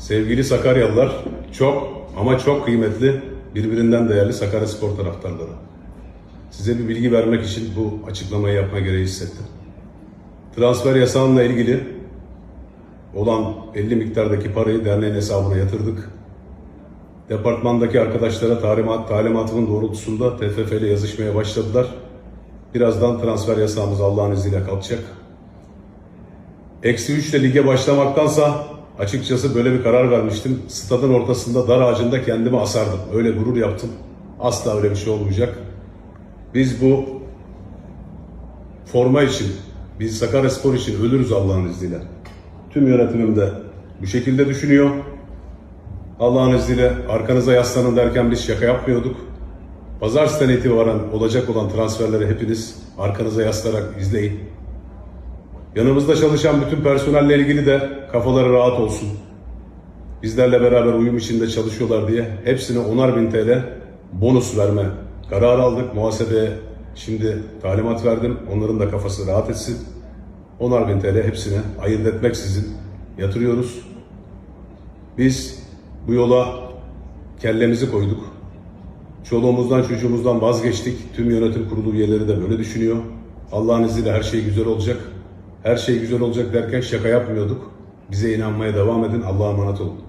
Sevgili Sakaryalılar, çok ama çok kıymetli, birbirinden değerli Sakaryaspor taraftarları. Size bir bilgi vermek için bu açıklamayı yapma gereği hissettim. Transfer yasağıyla ilgili olan belli miktardaki parayı derneğin hesabına yatırdık. Departmandaki arkadaşlara talimat, talimatımın doğrultusunda TFF ile yazışmaya başladılar. Birazdan transfer yasağımız Allah'ın izniyle kalkacak. Eksi 3 ile lige başlamaktansa açıkçası böyle bir karar vermiştim. Stadın ortasında dar ağacında kendimi asardım. Öyle gurur yaptım. Asla öyle bir şey olmayacak. Biz bu forma için, biz Sakaryaspor için ölürüz Allah'ın izniyle. Tüm yönetimim de bu şekilde düşünüyor. Allah'ın izniyle arkanıza yaslanın derken biz şaka yapmıyorduk. Pazartesi'den itibaren olacak olan transferleri hepiniz arkanıza yaslarak izleyin. Yanımızda çalışan bütün personelle ilgili de kafaları rahat olsun. Bizlerle beraber uyum içinde çalışıyorlar diye hepsine 10'ar bin TL bonus verme kararı aldık. Muhasebeye şimdi talimat verdim. Onların da kafası rahat etsin. 10'ar bin TL hepsine ayırt etmeksizin yatırıyoruz. Biz bu yola kellemizi koyduk. Çoluğumuzdan çocuğumuzdan vazgeçtik. Tüm yönetim kurulu üyeleri de böyle düşünüyor. Allah'ın izniyle her şey güzel olacak. Her şey güzel olacak derken şaka yapmıyorduk. Bize inanmaya devam edin. Allah'a emanet olun.